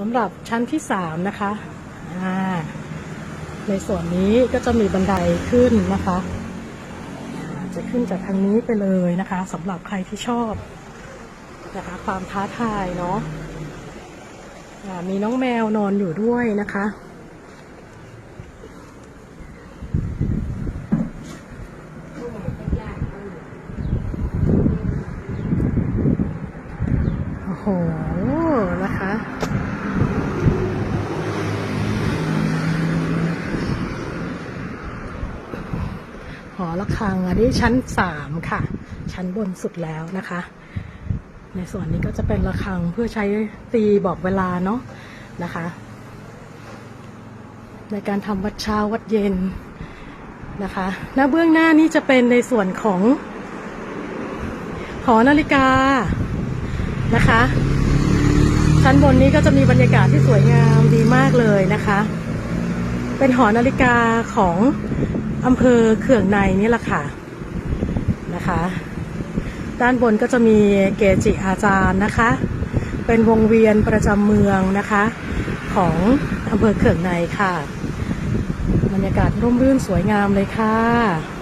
สำหรับชั้นที่สามนะคะในส่วนนี้ก็จะมีบันไดขึ้นนะคะ จะขึ้นจากทางนี้ไปเลยนะคะสำหรับใครที่ชอบนะคะความท้าทายเนาะอ่ามีน้องแมวนอนอยู่ด้วยนะคะโอ้โห นะคะ หอระฆังอันนี้ชั้นสามค่ะ ชั้นบนสุดแล้วนะคะ ในส่วนนี้ก็จะเป็นระฆังเพื่อใช้ตีบอกเวลาเนาะนะคะ ในการทำวัดเช้าวัดเย็นนะคะหน้าเบื้องหน้านี่จะเป็นในส่วนของหอนาฬิกานะคะ ชั้นบนนี้ก็จะมีบรรยากาศที่สวยงามดีมากเลยนะคะ เป็นหอนาฬิกาของอำเภอเขื่องในนี่แหละค่ะนะคะ ด้านบนก็จะมีเกจิอาจารย์นะคะ เป็นวงเวียนประจำเมืองนะคะ ของอำเภอเขื่องในค่ะ บรรยากาศร่มรื่นสวยงามเลยค่ะ